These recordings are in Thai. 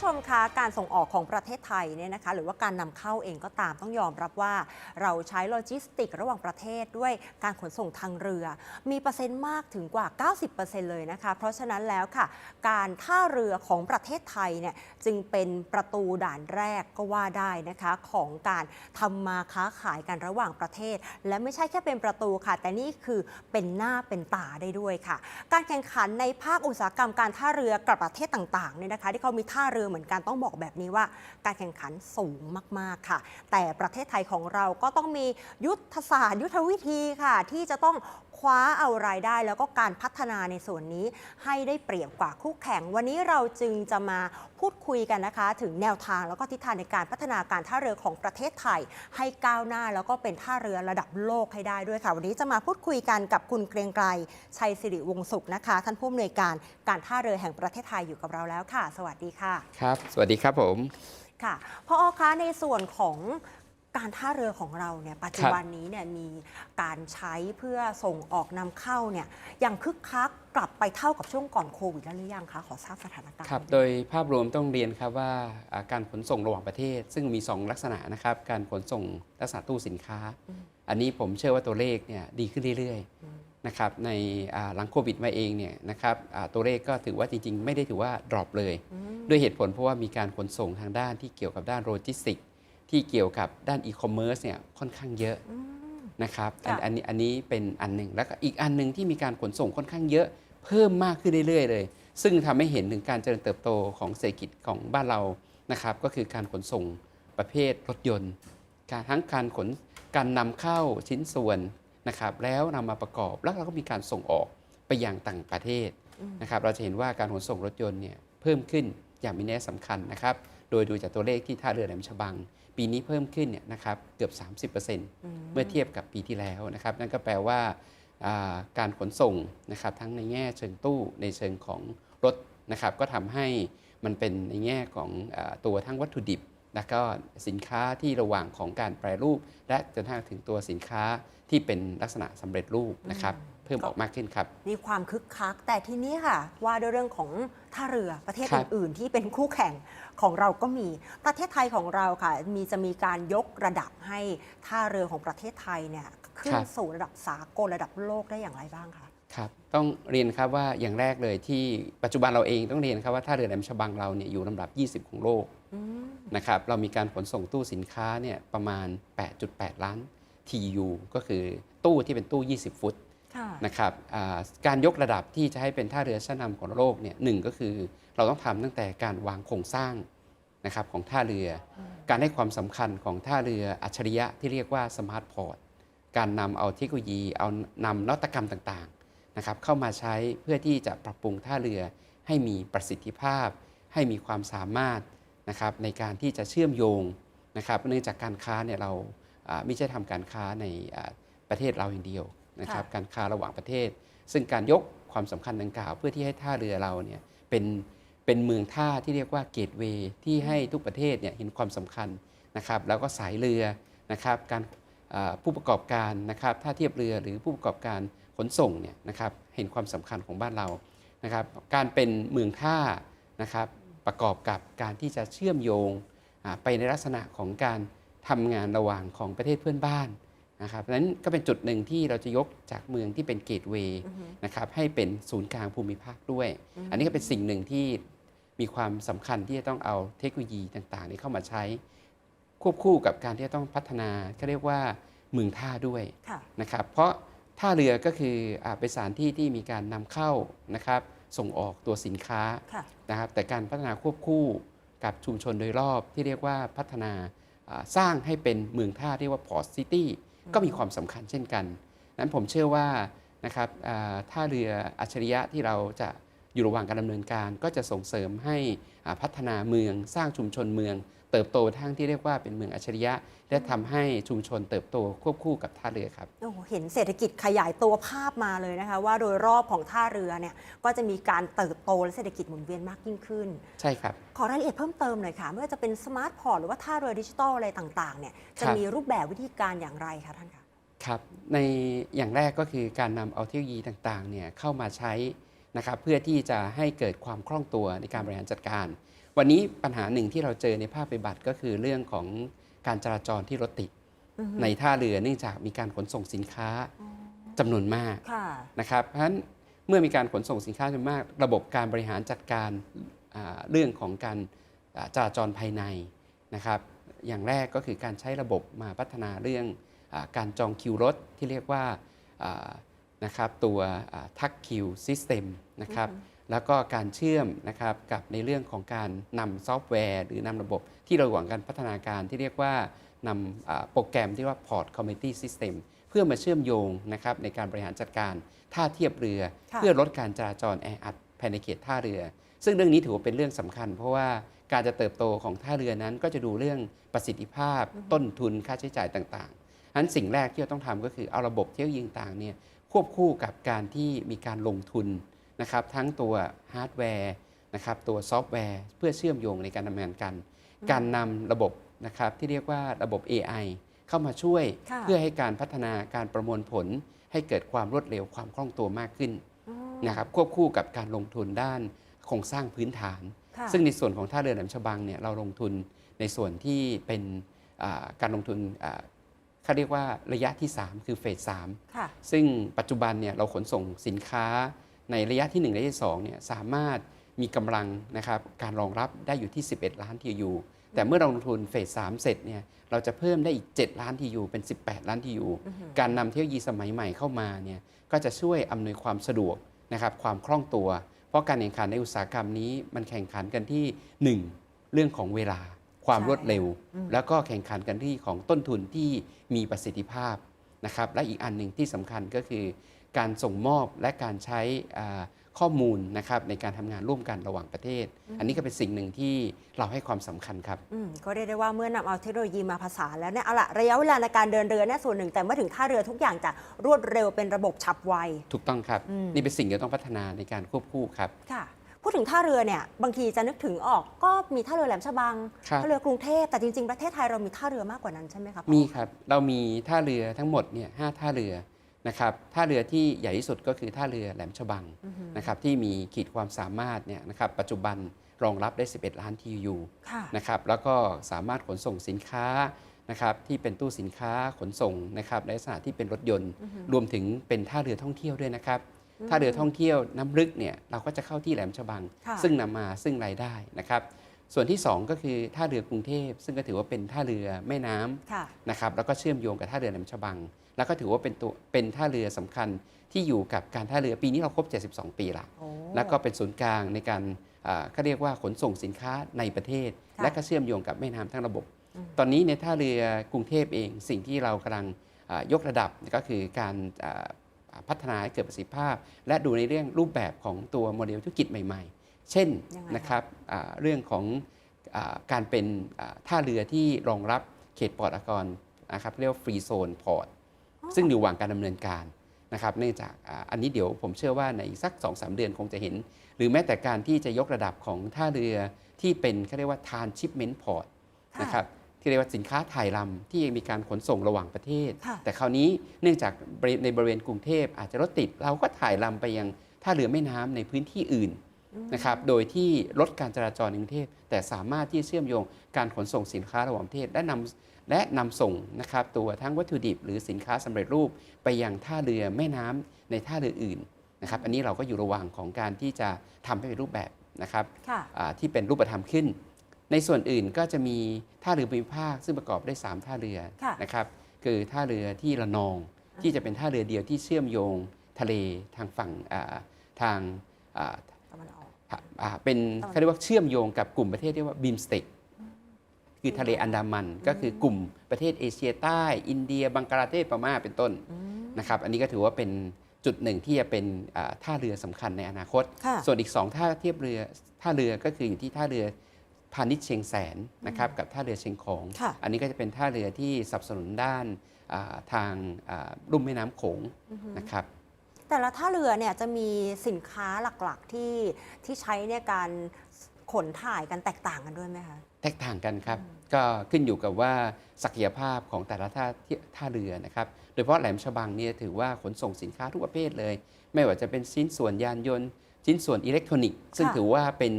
ผู้ชมคะการส่งออกของประเทศไทยเนี่ยนะคะหรือว่าการนำเข้าเองก็ตามต้องยอมรับว่า เราใช้โลจิสติกระหว่างประเทศด้วยการขนส่งทางเรือ มีเปอร์เซ็นต์มากถึงกว่า 90%เลยนะคะ เพราะฉะนั้นแล้วค่ะ การท่าเรือของประเทศไทยเนี่ยจึงเป็นประตูด่านแรกก็ว่าได้นะคะของการทำมาค้าขายกันระหว่างประเทศ และไม่ใช่แค่เป็นประตูค่ะ แต่นี่คือเป็นหน้าเป็นตาได้ด้วยค่ะ การแข่งขันในภาคอุตสาหกรรมการท่าเรือกับประเทศต่างๆเนี่ยนะคะที่เขามีท่าเรือเหมือนกันต้องบอกแบบนี้ว่า การแข่งขันสูงมาก ๆ ค่ะ แต่ประเทศไทยของเราก็ต้องมียุทธศาสตร์ ยุทธวิธีค่ะ ที่จะต้อง คว้าเอารายได้แล้วก็การพัฒนาในส่วนนี้ให้ได้เปรียบกว่าคู่แข่ง วันนี้เราจึงจะมาพูดคุยกันนะคะ ถึงแนวทางแล้วก็ทิศทางในการพัฒนาการท่าเรือของประเทศไทย ให้ก้าวหน้าแล้วก็เป็นท่าเรือระดับโลกให้ได้ด้วยค่ะ วันนี้จะมาพูดคุยกันกับคุณเกรียงไกรชัยสิริวงศ์สุขนะคะ ท่านผู้อำนวยการการท่าเรือแห่งประเทศไทยอยู่กับเราแล้วค่ะ สวัสดีค่ะ ครับ สวัสดีครับผม ค่ะพออคะในส่วนของ การท่าเรือของเราเนี่ยปัจจุบันนี้เนี่ยมีการใช้เพื่อส่งออกนำเข้าเนี่ยยังคึกคักกลับไปเท่ากับช่วงก่อนโควิดแล้วหรือยังคะ ขอทราบสถานการณ์ครับนิดนึงโดยภาพรวมต้องเรียนครับว่าอ่าการขนส่งระหว่างประเทศ ซึ่งมี 2 ลักษณะนะครับ การขนส่งลักษณะตู้สินค้า อันนี้ผมเชื่อว่าตัวเลขเนี่ยดีขึ้นเรื่อยๆนะครับในอ่าหลังโควิดมาเองเนี่ยนะครับอ่าตัวเลขก็ถือว่าจริง ๆ ไม่ได้ถือว่าดรอปเลย ด้วยเหตุผลเพราะว่ามีการขนส่งทางด้านที่เกี่ยวกับด้านโลจิสติกส์ ที่เกี่ยวกับด้านอีคอมเมิร์ซเนี่ยค่อนข้างเยอะอืมนะครับอันค่ะอันนี้อันนี้เป็นอันหนึ่งแล้วก็อีกอันหนึ่งที่มีการขนส่งค่อนข้างเยอะ เพิ่มมากขึ้นเรื่อยๆเลย ซึ่งทำให้เห็นถึงการเจริญเติบโตของเศรษฐกิจของบ้านเรานะครับ ก็คือการขนส่งประเภทรถยนต์การทั้งการขนการนำเข้าชิ้นส่วนนะครับแล้วนำมาประกอบแล้วเราก็มีการส่งออกไปยังต่างประเทศนะครับ เราจะเห็นว่าการขนส่งรถยนต์เนี่ยเพิ่มขึ้นอย่างมีนัยสำคัญนะครับ โดยดูจากตัวเลขที่ท่าเรือแหลมฉบัง ปีนี้เพิ่มขึ้นเนี่ยนะครับเกือบ 30%เมื่อเทียบกับปีที่แล้วนะครับ นั่นก็แปลว่าอ่าการขนส่งนะครับทั้งในแง่เชิงตู้ในเชิงของรถนะครับก็ทำให้มันเป็นในแง่ของอาตัวทั้งวัตถุดิบ และก็สินค้าที่ระหว่างของการแปรรูป และจนกระทั่งถึงตัวสินค้าที่เป็นลักษณะสำเร็จรูปนะครับเพิ่มออกมากขึ้นครับ มีความคึกคัก แต่ทีนี้ค่ะ ว่าด้วยเรื่องของท่าเรือประเทศครับอื่น ๆ ที่เป็นคู่แข่งของเราก็มีประเทศไทยของเราค่ะ มีจะมีการยกระดับให้ท่าเรือของประเทศไทยเนี่ยขึ้นสู่ระดับสากลระดับโลกได้อย่างไรบ้างคะครับต้องเรียนครับว่าอย่างแรกเลยที่ปัจจุบันเราเองต้องเรียนครับว่าท่าเรือแหลมฉบังเราเนี่ยอยู่ลำดับ 20 ของโลกอืมนะครับเรามีการขนส่งตู้สินค้าเนี่ยประมาณ 8.8 ล้าน TU ก็คือตู้ที่เป็นตู้ 20 ฟุตค่ะ นะครับอ่าการยกระดับที่จะให้เป็นท่าเรือชั้นนำของโลกเนี่ยหนึ่งก็คือเราต้องทำตั้งแต่การวางโครงสร้างนะครับของท่าเรือ การให้ความสำคัญของท่าเรืออัจฉริยะที่เรียกว่าสมาร์ทพอร์ตการนำเอาเทคโนโลยี เอานำนวัตกรรมต่างๆนะครับเข้ามาใช้เพื่อที่จะปรับปรุงท่าเรือให้มีประสิทธิภาพ ให้มีความสามารถนะครับในการที่จะเชื่อมโยงนะครับเนื่องจากการค้าเนี่ยเราอ่าไม่ใช่ทำการค้าในอ่าประเทศเราอย่างเดียว นะครับค่ะการค้าระหว่างประเทศ ซึ่งการยกความสำคัญดังกล่าวเพื่อที่ให้ท่าเรือเราเนี่ยเป็นเป็นเมืองท่าที่เรียกว่าเกตเวย์ที่ให้ทุกประเทศเนี่ยเห็นความสำคัญนะครับแล้วก็สายเรือนะครับการอ่าผู้ประกอบการนะครับท่าเทียบเรือหรือผู้ประกอบการขนส่งเนี่ยนะครับเห็นความสำคัญของบ้านเรานะครับการเป็นเมืองท่านะครับประกอบกับการที่จะเชื่อมโยงอ่าไปในลักษณะของการทำงานระหว่างของประเทศเพื่อนบ้าน นะครับนั้นก็เป็นจุดหนึ่งที่เราจะยกจากเมืองที่เป็นเกตเวย์อือฮึนะครับให้เป็นศูนย์กลางภูมิภาคด้วยอืมอันนี้ก็เป็นสิ่งหนึ่งที่มีความสำคัญที่จะต้องเอาเทคโนโลยีต่างๆ นี้เข้ามาใช้ ควบคู่กับการที่จะต้องพัฒนาเขาเรียกว่าเมืองท่าด้วยค่ะนะครับเพราะท่าเรือก็คืออาเป็นสถานที่ที่มีการนำเข้านะครับส่งออกตัวสินค้าค่ะนะครับแต่การพัฒนาควบคู่กับชุมชนโดยรอบที่เรียกว่าพัฒนาอ่าสร้างให้เป็นเมืองท่าเรียกว่าพอร์ตซิตี้ ก็มีความสำคัญเช่นกัน นั้นผมเชื่อว่านะครับอ่าท่าเรืออัจฉริยะที่เราจะอยู่ระหว่างการดำเนินการ ก็จะส่งเสริมให้พัฒนาเมืองสร้างชุมชนเมือง เติบโตทั้งที่เรียกว่าเป็นเมืองอัจฉริยะ และทำให้ชุมชนเติบโตควบคู่กับท่าเรือครับโอ้โหเห็นเศรษฐกิจขยายตัวภาพมาเลยนะคะ ว่าโดยรอบของท่าเรือเนี่ยก็จะมีการเติบโตและเศรษฐกิจหมุนเวียนมากยิ่งขึ้น ใช่ครับ ขอรายละเอียดเพิ่มเติมหน่อยค่ะไม่ว่าจะเป็นสมาร์ทพอร์ตหรือว่าท่าเรือดิจิทัลอะไรต่างๆเนี่ยจะครับมีรูปแบบวิธีการอย่างไรคะท่านคะครับในอย่างแรกก็คือการนำเอาเทคโนโลยีต่างๆเนี่ยเข้ามาใช้นะครับเพื่อที่จะให้เกิดความคล่องตัวในการบริหารจัดการ วันนี้ปัญหาหนึ่งที่เราเจอในภาคปฏิบัติก็คือเรื่องของการจราจรที่รถติดอือฮึในท่าเรือเนื่องจากมีการขนส่งสินค้าอ๋อจำนวนมากค่ะนะครับเพราะฉะนั้นเมื่อมีการขนส่งสินค้าจำนวนมาก ระบบการบริหารจัดการอ่าเรื่องของการอ่าจราจรภายในนะครับอย่างแรกก็คือการใช้ระบบมาพัฒนาเรื่องอาการจองคิวรถที่เรียกว่าอ่านะครับตัวทักคิวซิสเต็มนะครับอือฮึ แล้วก็การเชื่อมนะครับกับในเรื่องของการนำซอฟต์แวร์ หรือนำระบบที่เราหวังการพัฒนาการที่เรียกว่านำอ่าโปรแกรมที่ว่า Port Community System เพื่อมาเชื่อมโยงนะครับในการบริหารจัดการท่าเทียบเรือค่ะเพื่อลดการจราจรแออัดภายในเขตท่าเรือ ซึ่งเรื่องนี้ถือว่าเป็นเรื่องสำคัญ เพราะว่าการจะเติบโตของท่าเรือนั้น ก็จะดูเรื่องประสิทธิภาพ ต้นทุนค่าใช้จ่ายต่างๆฉะนั้นสิ่งแรกที่เราต้องทำก็คือเอาระบบเที่ยวยิงต่างเนี่ยควบคู่กับการที่มีการลงทุน นะครับทั้งตัวฮาร์ดแวร์นะครับตัวซอฟต์แวร์เพื่อเชื่อมโยงในการดำเนินการการนำระบบนะครับที่เรียกว่าระบบ AI เข้ามาช่วยค่ะเพื่อให้การพัฒนาการประมวลผล ให้เกิดความรวดเร็วความคล่องตัวมากขึ้นอืมนะครับควบคู่กับการลงทุนด้านโครงสร้างพื้นฐานค่ะซึ่งในส่วนของท่าเรือแหลมฉบังเนี่ยเราลงทุนในส่วนที่เป็นอ่าการลงทุนอ่าเขาเรียกว่าระยะที่ 3 คือเฟสสามค่ะซึ่งปัจจุบันเนี่ยเราขนส่งสินค้า ในระยะที่ 1 ระยะที่2เนี่ยสามารถมีกำลังนะครับการรองรับได้อยู่ที่ 11 ล้าน TU แต่เมื่อเราลงทุนเฟส 3 เสร็จเนี่ยเราจะเพิ่มได้อีก 7 ล้าน TU เป็น 18 ล้าน TU อือฮึการนำเทคโนโลยีสมัยใหม่เข้ามาเนี่ยก็จะช่วยอำนวยความสะดวกนะครับความคล่องตัว เพราะการแข่งขันในอุตสาหกรรมนี้มันแข่งขันกันที่ 1 เรื่องของเวลา ความใช่รวดเร็วอืมแล้วก็แข่งขันกันที่ของต้นทุนที่มีประสิทธิภาพนะครับและอีกอันหนึ่งที่สำคัญก็คือ การส่งมอบและการใช้อ่าข้อมูลนะครับในการทำงานร่วมกันระหว่างประเทศ อันนี้ก็เป็นสิ่งหนึ่งที่เราให้ความสำคัญครับอืมก็เรียกได้ว่าเมื่อนำเอาเทคโนโลยีมาผสานแล้วเนี่ยเอาละระยะเวลาในการเดินเรือเนี่ยส่วนหนึ่ง แต่เมื่อถึงท่าเรือทุกอย่างจะรวดเร็วเป็นระบบฉับไว ถูกต้องครับอืมนี่เป็นสิ่งที่เราต้องพัฒนาในการควบคู่ครับค่ะพูดถึงท่าเรือเนี่ยบางทีจะนึกถึงออกก็มีท่าเรือแหลมฉบังครับท่าเรือกรุงเทพแต่จริงๆ ประเทศไทยเรามีท่าเรือมากกว่านั้นใช่ไหมครับมีครับเรามีท่าเรือทั้งหมดเนี่ยห้าท่าเรือ นะครับท่าเรือที่ใหญ่ที่สุดก็คือท่าเรือแหลมฉบังอือฮึนะครับที่มีขีดความสามารถเนี่ยนะครับปัจจุบันรองรับได้ 11 ล้าน TU ค่ะนะครับแล้วก็สามารถขนส่งสินค้านะครับที่เป็นตู้สินค้าขนส่งนะครับในลักษณะที่เป็นรถยนต์อือฮึรวมถึงเป็นท่าเรือท่องเที่ยวด้วยนะครับอืมท่าเรือท่องเที่ยวน้ำลึกเนี่ยเราก็จะเข้าที่แหลมฉบังค่ะซึ่งนำมาซึ่งรายได้นะครับส่วนที่ 2 ก็คือท่าเรือกรุงเทพ ซึ่งก็ถือว่าเป็นท่าเรือแม่น้ำค่ะนะครับแล้วก็เชื่อมโยงกับท่าเรือแหลมฉบัง แล้วก็ถือว่าเป็นตัวเป็นท่าเรือสำคัญที่อยู่กับการท่าเรือปีนี้เราครบ 72 ปีละโอ้แล้วก็เป็นศูนย์กลางในการอ่าเขาเรียกว่าขนส่งสินค้าในประเทศค่ะและก็เชื่อมโยงกับแม่น้ำทั้งระบบอืมตอนนี้ในท่าเรือกรุงเทพเองสิ่งที่เรากำลังอ่ายกระดับก็คือการอ่าพัฒนาให้เกิดประสิทธิภาพ และดูในเรื่องรูปแบบของตัวโมเดลธุรกิจใหม่ ๆ เช่นยังไงนะครับอ่าเรื่องของอาการเป็นอ่าท่าเรือที่รองรับเขตปลอดอากรนะครับเรียกว่าฟรีโซนพอร์ต ซึ่งอยู่ระหว่างการดำเนินการนะครับเนื่องจากอ่าอันนี้เดี๋ยวผมเชื่อว่าในอีกสัก2-3เดือนคงจะเห็น หรือแม้แต่การที่จะยกระดับของท่าเรือที่เป็นเขาเรียกว่า transshipment port ค่ะนะครับที่เรียกว่าสินค้าถ่ายลำที่มีการขนส่งระหว่างประเทศค่ะแต่คราวนี้เนื่องจากบริในบริเวณกรุงเทพอาจจะรถติด เราก็ถ่ายลำไปยังท่าเรือแม่น้ำในพื้นที่อื่น นะครับ โดยที่ลดการจราจรในกรุงเทพแต่สามารถที่จะเชื่อมโยงการขนส่งสินค้าระหว่างประเทศและนำและนำส่งนะครับตัวทั้งวัตถุดิบ หรือสินค้าสำเร็จรูปไปยังท่าเรือแม่น้ำในท่าเรืออื่นนะครับอันนี้เราก็อยู่ระหว่างของการที่จะทำให้เป็นรูปแบบนะครับค่ะอ่าที่เป็นรูปธรรมขึ้น ในส่วนอื่นก็จะมีท่าเรือภูมิภาคซึ่งประกอบด้วย 3 ท่าเรือค่ะนะครับคือท่าเรือที่ระนองที่จะเป็นท่าเรือเดียวที่เชื่อมโยงทะเลทางฝั่งอ่าทาง อ่าตะวันออกอ่าอ่าเป็นตอนเขาเรียกว่าเชื่อมโยงกับกลุ่มประเทศที่เรียกว่าบีมสเต็กคือทะเลอันดามันก็คือกลุ่มประเทศเอเชียใต้ อินเดีย บังกลาเทศพม่าเป็นต้นอืมนะครับ อันนี้ก็ถือว่าเป็นจุดหนึ่งที่จะเป็นอ่าท่าเรือสำคัญในอนาคตค่ะส่วนอีก 2 ท่าเทียบเรือท่าเรือก็คืออยู่ที่ท่าเรือพาณิชย์เชียงแสนนะครับกับท่าเรือเชียงของค่ะอันนี้ก็จะเป็นท่าเรือที่สนับสนุนด้านอ่าทางอ่าลุ่มแม่น้ำโขงอือฮึนะครับ แต่ละท่าเรือเนี่ยจะมีสินค้าหลักๆที่ที่ใช้ในการขนถ่ายกันแตกต่างกันด้วยไหมคะ แตกต่างกันครับ ก็ขึ้นอยู่กับว่าศักยภาพของแต่ละท่าที่ท่าเรือนะครับ โดยเฉพาะแหลมฉบังเนี่ยถือว่าขนส่งสินค้าทุกประเภทเลย ไม่ว่าจะเป็นชิ้นส่วนยานยนต์ ชิ้นส่วนอิเล็กทรอนิกส์ ซึ่งค่ะถือว่าเป็น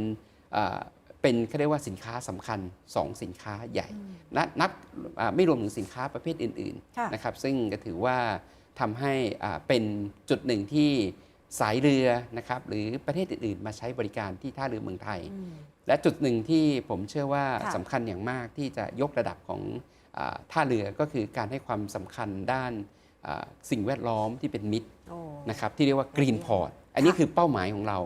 อ่าเป็นเขาเรียกว่าสินค้าสำคัญ 2 สินค้าใหญ่ นับนับอ่าไม่รวมถึงสินค้าประเภทอื่นค่ะๆนะครับซึ่งก็ถือว่า ทำให้อ่าเป็นจุดหนึ่งที่สายเรือนะครับหรือประเทศอื่นๆ มาใช้บริการที่ท่าเรือเมืองไทยอืมและจุดหนึ่งที่ผมเชื่อว่าค่ะสำคัญอย่างมากที่จะยกระดับของอาท่าเรือก็คือการให้ความสำคัญด้านอ่าสิ่งแวดล้อมที่เป็นมิตรโอ้นะครับที่เรียกว่า Green Port อันนี้คือเป้าหมายของเรา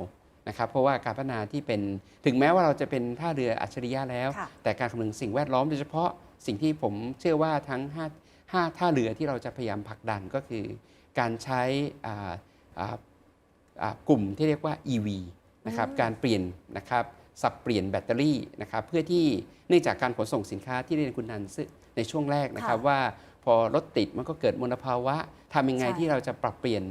นะครับเพราะว่าการพัฒนาที่เป็นถึงแม้ว่าเราจะเป็นท่าเรืออัจฉริยะแล้วค่ะแต่การคำนึงสิ่งแวดล้อมโดยเฉพาะสิ่งที่ผมเชื่อว่าทั้ง 5 5ท่าเรือที่เราจะพยายามผลักดันก็คือ การใช้อ่าอ่าอ่ากลุ่มที่เรียกว่า EV นะครับอืมการเปลี่ยนนะครับสับเปลี่ยนแบตเตอรี่นะครับเพื่อที่เนื่องจากการขนส่งสินค้าที่เรียนคุณนันซึ่งในช่วงแรกนะครับค่ะว่าพอรถติดมันก็เกิดมลภาวะทำยังไงใช่ที่เราจะปรับเปลี่ยน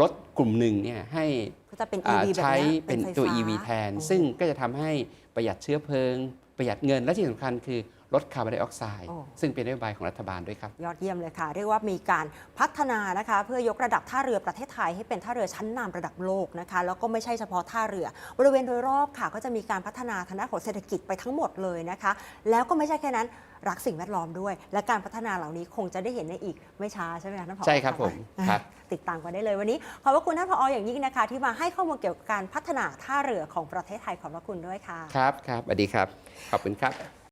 รถกลุ่มหนึ่งเนี่ยให้ก็จะเป็นอ่า EV แบบใช้นี้ยเป็นไฟตัวฟ้า EV แทนโอ้ซึ่งก็จะทำให้ประหยัดเชื้อเพลิง ประหยัดเงินและที่สำคัญคือ ลดคาร์บอนไดออกไซด์โอ้ ซึ่งเป็นนโยบายของรัฐบาลด้วยครับ ยอดเยี่ยมเลยค่ะ เรียกว่ามีการพัฒนานะคะ เพื่อยกระดับท่าเรือประเทศไทยให้เป็นท่าเรือชั้นนำระดับโลกนะคะ แล้วก็ไม่ใช่เฉพาะท่าเรือ บริเวณโดยรอบค่ะ ก็จะมีการพัฒนาทางด้านของเศรษฐกิจไปทั้งหมดเลยนะคะ แล้วก็ไม่ใช่แค่นั้นรักสิ่งแวดล้อมด้วย และการพัฒนาเหล่านี้คงจะได้เห็นในอีกไม่ช้าใช่ไหมคะท่านผอใช่ครับผมครับ ติดตามกันได้เลยวันนี้ขอบพระคุณท่านผออย่างยิ่งนะคะ ที่มาให้ข้อมูลเกี่ยวกับการพัฒนาท่าเรือของประเทศไทยขอบพระคุณด้วยค่ะ ครับครับสวัสดีครับ ขอบคุณครับ